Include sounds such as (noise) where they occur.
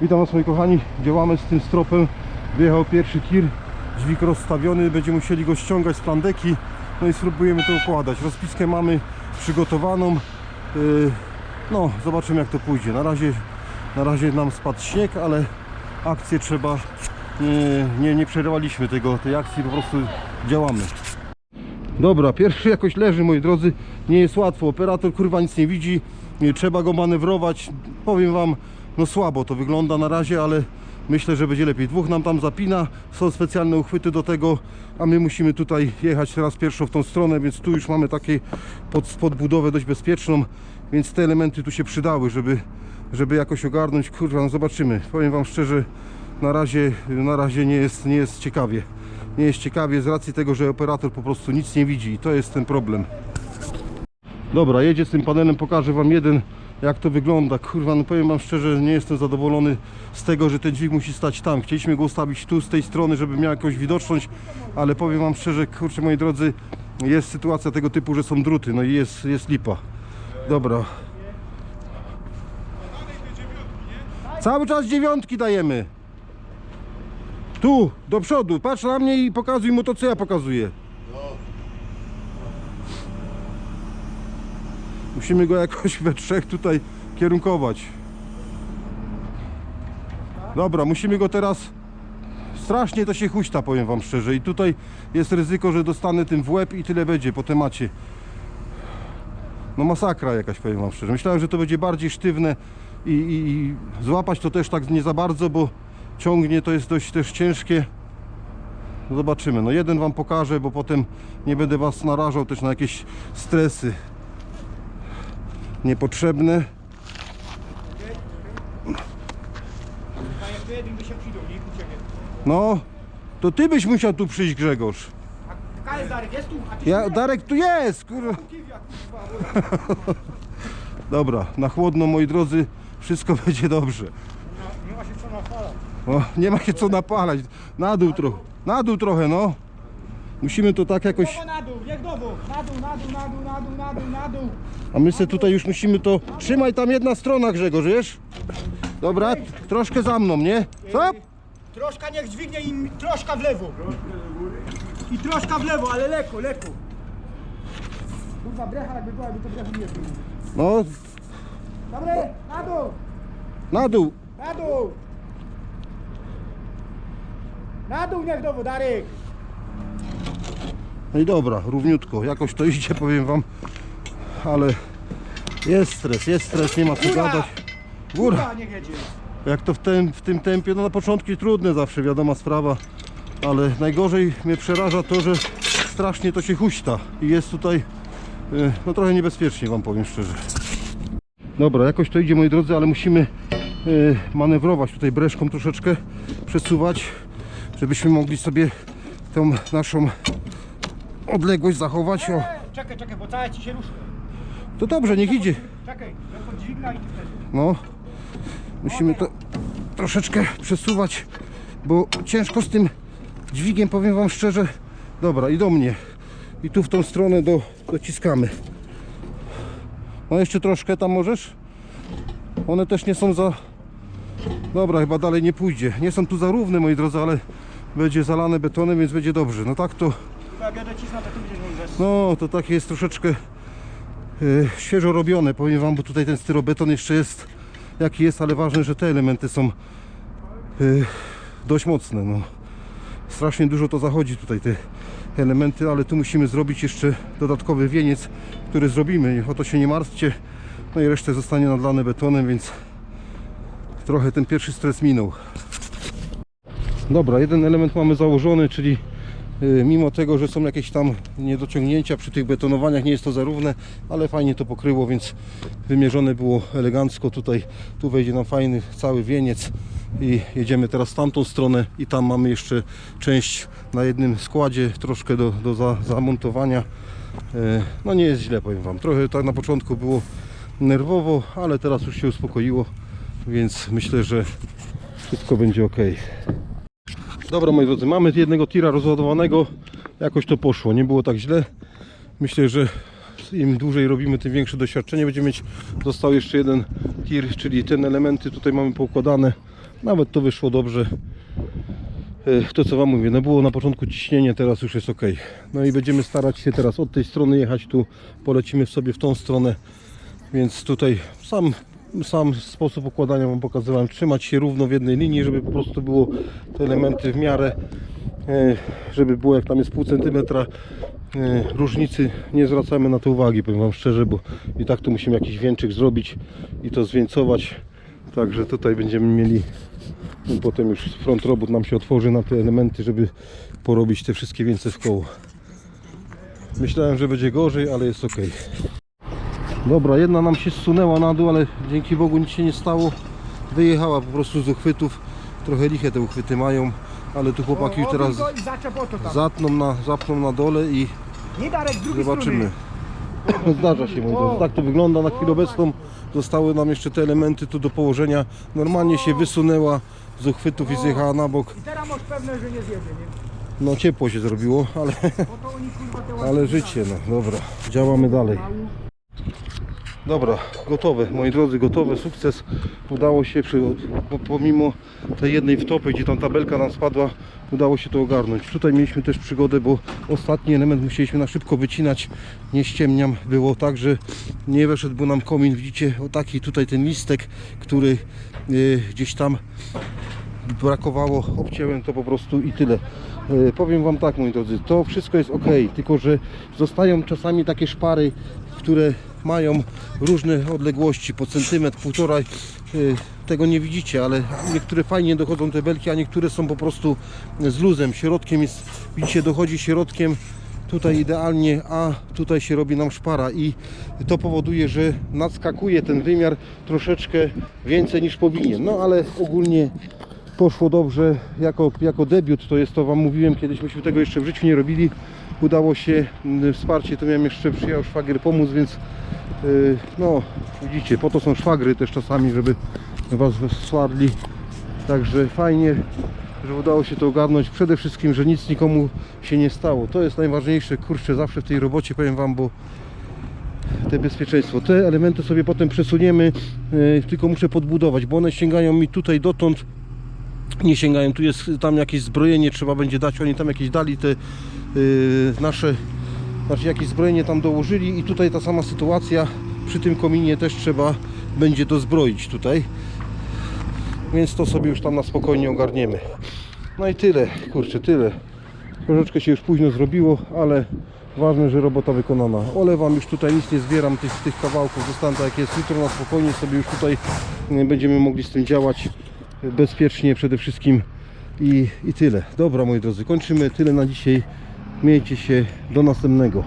Witam Was moi kochani, działamy z tym stropem. Wyjechał pierwszy tir, dźwig rozstawiony, będziemy musieli go ściągać z plandeki. No i spróbujemy to układać. Rozpiskę mamy przygotowaną. Yy, No, zobaczymy jak to pójdzie. Na razie, na razie nam spadł śnieg, ale akcję trzeba Nie, nie, nie przerywaliśmy tego, tej akcji, po prostu działamy. Dobra, pierwszy jakoś leży moi drodzy, nie jest łatwo, operator kurwa nic nie widzi, nie, trzeba go manewrować, powiem wam, no słabo to wygląda na razie, ale myślę, że będzie lepiej. Dwóch nam tam zapina, są specjalne uchwyty do tego, a my musimy tutaj jechać teraz pierwszą w tą stronę, więc tu już mamy taką pod, podbudowę dość bezpieczną, więc te elementy tu się przydały, żeby, żeby jakoś ogarnąć, kurwa, no zobaczymy. Powiem wam szczerze, na razie, na razie nie jest, nie jest ciekawie nie jest ciekawie z racji tego, że operator po prostu nic nie widzi i to jest ten problem. Dobra, jedzie z tym panelem, pokażę Wam jeden jak to wygląda. Kurwa, no powiem Wam szczerze, nie jestem zadowolony z tego, że ten dźwig musi stać tam. Chcieliśmy go ustawić tu, z tej strony, żeby miał jakąś widoczność, ale powiem Wam szczerze, kurczę moi drodzy, jest sytuacja tego typu, że są druty, no i jest, jest lipa. Dobra. Cały czas dziewiątki dajemy. Tu, do przodu, patrz na mnie i pokazuj mu to, co ja pokazuję. Musimy go jakoś we trzech tutaj kierunkować. Dobra, musimy go teraz... Strasznie to się huśta, powiem wam szczerze. I tutaj jest ryzyko, że dostanę tym w łeb i tyle będzie po temacie. No masakra jakaś, powiem wam szczerze. Myślałem, że to będzie bardziej sztywne i, i, i złapać to też tak nie za bardzo, bo ciągnie to jest dość też ciężkie. Zobaczymy. No jeden wam pokażę, bo potem nie będę was narażał też na jakieś stresy niepotrzebne. A jeszcze jeden by się przydał, nie? U ciebie. No, to ty byś musiał tu przyjść Grzegorz. A Kaj Darek jest tu? Ja? Darek tu jest, kurwa. (laughs) Dobra, na chłodno moi drodzy, wszystko (laughs) będzie dobrze. Nie ma się co napalać. O, nie ma się co napalać. Na dół trochę. Na dół trochę, no. Musimy to tak jakoś... Na dół, jak do dół. Na dół, na dół, na dół, na dół, na dół, na dół. A my sobie tutaj już musimy to... Trzymaj tam jedna strona Grzegorz, wiesz? Dobra, troszkę za mną, nie? Co? Troszkę niech dźwignie im troszkę w lewo. I troszkę w lewo, ale lekko, lekko. Kurwa brecha jakby była, jakby to brechu nie było. No, Dobre, na dół, na dół. na dół. Na dół niech do Darek. No i dobra, równiutko. Jakoś to idzie, powiem wam. Ale jest stres, jest stres, nie ma co Góra! gadać. Góra. Kurwa, niech jedzie. Jak to w tym, w tym tempie, no na początku trudne zawsze, wiadoma sprawa. Ale najgorzej mnie przeraża to, że strasznie to się huśta. I jest tutaj, y, no trochę niebezpiecznie wam powiem szczerze. Dobra, jakoś to idzie moi drodzy, ale musimy y, manewrować tutaj breszką troszeczkę, przesuwać, żebyśmy mogli sobie tą naszą odległość zachować. O, Czekaj, czekaj, bo cała ci się ruszy. to dobrze, niech idzie. Czekaj, ja podźwigna i ty wtedy. No, musimy to troszeczkę przesuwać, bo ciężko z tym dźwigiem, powiem Wam szczerze. Dobra, i do mnie. I tu w tą stronę do, dociskamy. No jeszcze troszkę tam możesz? One też nie są za... Dobra, chyba dalej nie pójdzie. Nie są tu za równe, moi drodzy, ale będzie zalane betonem, więc będzie dobrze. No tak to... No, to takie jest troszeczkę y, świeżo robione, powiem Wam, bo tutaj ten styrobeton jeszcze jest jaki jest, ale ważne, że te elementy są y, dość mocne. No. Strasznie dużo to zachodzi tutaj, te elementy, ale tu musimy zrobić jeszcze dodatkowy wieniec, który zrobimy. O to się nie martwcie. No i resztę zostanie nadlane betonem, więc trochę ten pierwszy stres minął. Dobra, jeden element mamy założony, czyli mimo tego, że są jakieś tam niedociągnięcia przy tych betonowaniach, nie jest to zarówne, ale fajnie to pokryło, więc wymierzone było elegancko. Tutaj tu wejdzie nam fajny cały wieniec i jedziemy teraz w tamtą stronę i tam mamy jeszcze część na jednym składzie, troszkę do, do za, zamontowania. Y, No nie jest źle, powiem Wam. Trochę tak na początku było nerwowo, ale teraz już się uspokoiło, więc myślę, że wszystko będzie ok. Dobra moi drodzy, mamy jednego tira rozładowanego. Jakoś to poszło, nie było tak źle. Myślę, że im dłużej robimy, tym większe doświadczenie będziemy mieć. Został jeszcze jeden tir, czyli ten elementy tutaj mamy poukładane. nawet to wyszło dobrze. E, To co Wam mówię, no było na początku ciśnienie, teraz już jest ok. No i będziemy starać się teraz od tej strony jechać, tu polecimy sobie w tą stronę, więc tutaj sam, sam sposób układania Wam pokazywałem, trzymać się równo w jednej linii, żeby po prostu było te elementy w miarę, e, żeby było jak tam jest pół centymetra e, różnicy, nie zwracamy na to uwagi, powiem Wam szczerze, bo i tak tu musimy jakiś wieńczyk zrobić i to zwieńcować, także tutaj będziemy mieli potem już front robót nam się otworzy na te elementy, żeby porobić te wszystkie więcej w koło. Myślałem, że będzie gorzej, ale jest ok. Dobra, jedna nam się zsunęła na dół, ale dzięki Bogu nic się nie stało. Wyjechała po prostu z uchwytów. Trochę liche te uchwyty mają, ale tu chłopaki już teraz zatną na, zapną na dole i zobaczymy. (laughs) Zdarza się, drodzy. Tak to wygląda na chwilę obecną. Zostały nam jeszcze te elementy tu do położenia. Normalnie się wysunęła z uchwytów i zjechała na bok. I teraz masz pewne, że nie zjedzie, nie? No ciepło się zrobiło, ale, (laughs) ale życie, no dobra. Działamy dalej. Dobra, gotowe, moi drodzy, gotowe, sukces. Udało się, przy, po- pomimo tej jednej wtopy, gdzie tam tabelka nam spadła, udało się to ogarnąć. Tutaj mieliśmy też przygodę, bo ostatni element musieliśmy na szybko wycinać. Nie ściemniam, było tak, że nie weszedł nam komin. Widzicie, o taki tutaj ten listek, który y, gdzieś tam brakowało, obcięłem to po prostu i tyle. E, powiem Wam tak, moi drodzy, to wszystko jest ok, tylko że zostają czasami takie szpary, które mają różne odległości, po centymetr, półtora. e, tego nie widzicie, ale niektóre fajnie dochodzą te belki, a niektóre są po prostu z luzem. Środkiem jest, widzicie, dochodzi środkiem tutaj idealnie, a tutaj się robi nam szpara i to powoduje, że nadskakuje ten wymiar troszeczkę więcej niż powinien. No ale ogólnie poszło dobrze. Jako, jako debiut to jest to Wam mówiłem, kiedyś myśmy tego jeszcze w życiu nie robili. Udało się, mm, wsparcie to miałem jeszcze, przyjechał szwagier pomóc, więc yy, no widzicie, po to są szwagry też czasami, żeby Was wysłali. Także fajnie, że udało się to ogarnąć. Przede wszystkim, że nic nikomu się nie stało. To jest najważniejsze, kurczę, zawsze w tej robocie powiem Wam, bo te bezpieczeństwo. Te elementy sobie potem przesuniemy, yy, tylko muszę podbudować, bo one sięgają mi tutaj dotąd, nie sięgają. Tu jest tam jakieś zbrojenie, trzeba będzie dać. Oni tam jakieś dali te nasze, znaczy jakieś zbrojenie tam dołożyli i tutaj ta sama sytuacja. Przy tym kominie też trzeba będzie dozbroić tutaj. Więc to sobie już tam na spokojnie ogarniemy. No i tyle, kurczę, tyle. Troszeczkę się już późno zrobiło, ale ważne, że robota wykonana. Olewam już tutaj, nic nie zbieram tych, tych kawałków, zostałem tak jak jest. Jutro na spokojnie sobie już tutaj y, będziemy mogli z tym działać y, bezpiecznie przede wszystkim i, i tyle. Dobra moi drodzy, kończymy tyle na dzisiaj. Miejcie się, do następnego.